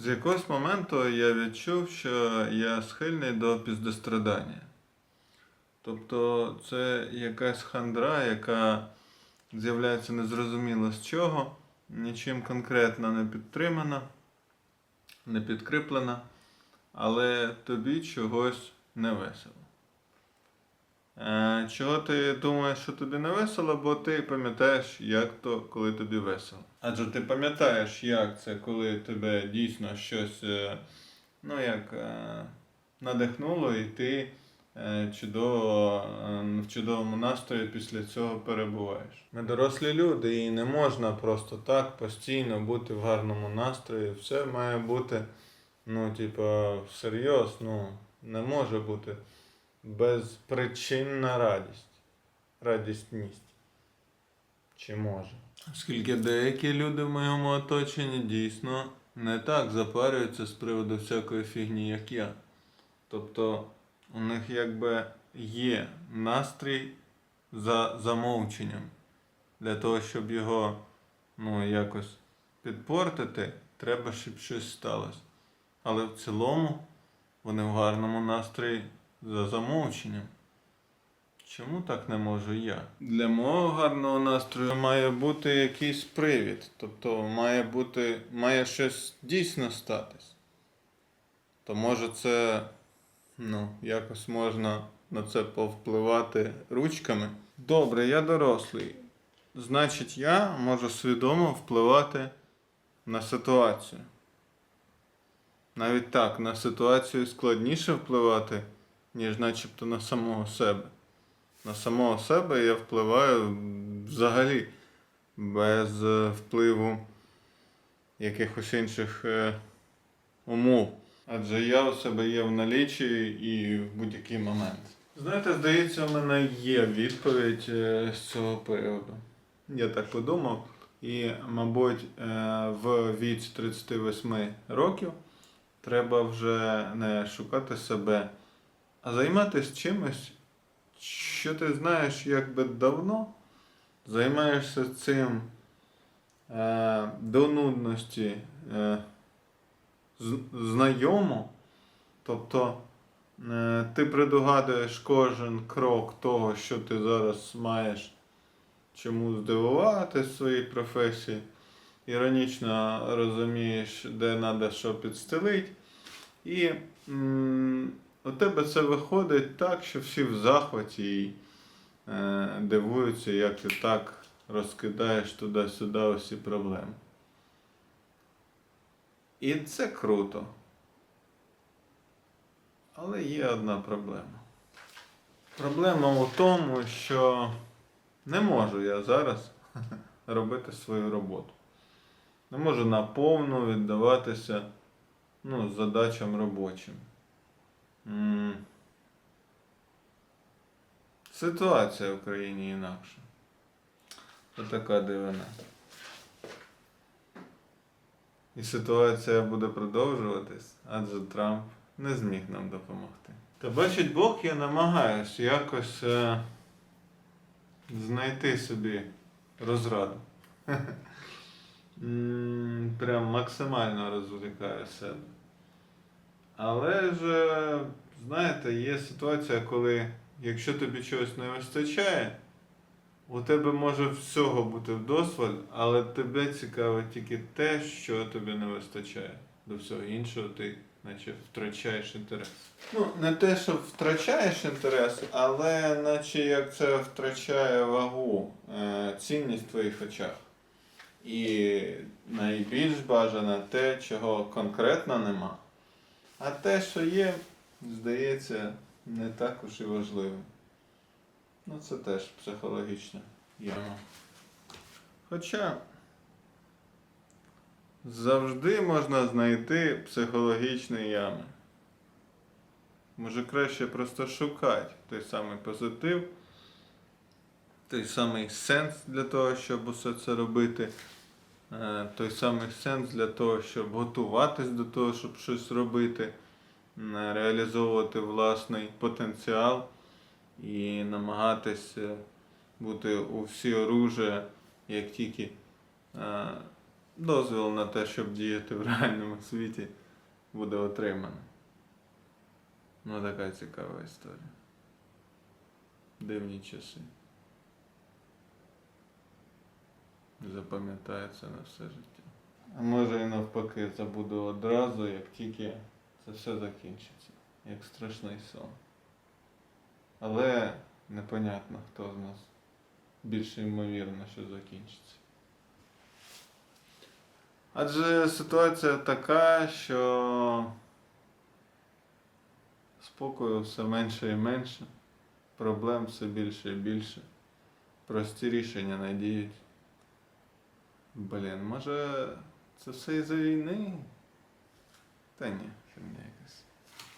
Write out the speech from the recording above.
З якогось моменту я відчув, що я схильний до піздострадання. Тобто це якась хандра, яка з'являється незрозуміло з чого, нічим конкретно не підтримана, не підкріплена, але тобі чогось не весело. Е, Чого ти думаєш, що тобі не весело, бо ти пам'ятаєш, як то, коли тобі весело. Адже ти пам'ятаєш, як це, коли тебе дійсно щось, е, ну як, е, надихнуло, і ти чудово, в чудовому настрої після цього перебуваєш. Ми дорослі люди, і не можна просто так постійно бути в гарному настрої. Все має бути, ну, типа, всерйоз, ну, не може бути безпричинна радість. Радісність. Чи може? Оскільки деякі люди в моєму оточенні дійсно не так запарюються з приводу всякої фігні, як я. Тобто у них якби є настрій за замовченням. Для того, щоб його ну, якось підпортити, треба, щоб щось сталося. Але в цілому вони в гарному настрої за замовченням. Чому так не можу я? Для мого гарного настрою має бути якийсь привід. Тобто має бути, має щось дійсно статись. То може це, ну, якось можна на це повпливати ручками. Добре, я дорослий. Значить, я можу свідомо впливати на ситуацію. Навіть так, на ситуацію складніше впливати, ніж начебто на самого себе. На самого себе я впливаю взагалі без е, впливу якихось інших е, умов. Адже я у себе є в налічі і в будь-який момент. Знаєте, здається, у мене є відповідь е, з цього приводу. Я так подумав. І, мабуть, в віці 38 років треба вже не шукати себе, займатися чимось, що ти знаєш якби давно, займаєшся цим е, до нудності е, знайомо. Тобто е, ти предугадуєш кожен крок того, що ти зараз маєш чому здивувати своїй професії. Іронічно розумієш, де треба що підстелити. І у тебе це виходить так, що всі в захваті і е, дивуються, як ти так розкидаєш туди-сюди усі проблеми. І це круто. Але є одна проблема. Проблема у тому, що не можу я зараз робити свою роботу. Не можу наповну віддаватися ну, задачам робочим. Ситуація в країні інакша. Це така дивина. І ситуація буде продовжуватись, адже Трамп не зміг нам допомогти. Та бачить Бог, я намагаюсь якось е, знайти собі розраду. Прям максимально розвлікаю себе. Але ж, е, знаєте, є ситуація, коли якщо тобі чогось не вистачає, у тебе може всього бути вдосваль, але тебе цікавить тільки те, що тобі не вистачає. До всього іншого ти наче втрачаєш інтерес. Ну, не те, що втрачаєш інтерес, але наче як це втрачає вагу, е, цінність в твоїх очах. І найбільш бажане те, чого конкретно нема. А те, що є, здається, не так уж і важливим. Ну, це теж психологічна яма. Хоча завжди можна знайти психологічні ями. Може краще просто шукати той самий позитив, той самий сенс для того, щоб усе це робити, той самий сенс для того, щоб готуватись до того, щоб щось робити, е, реалізовувати власний потенціал і намагатися бути у всі оружия, як тільки е, дозвіл на те, щоб діяти в реальному світі, буде отримано. Ну, така цікава історія. Дивні часи. Запам'ятається на все життя. А може і навпаки забуду одразу, як тільки це все закінчиться, як страшний сон. Але непонятно, хто з нас більше ймовірно, що закінчиться. Адже ситуація така, що спокою все менше і менше, проблем все більше і більше, прості рішення надіють. Блін, може це все із-за війни? Та ні, фігня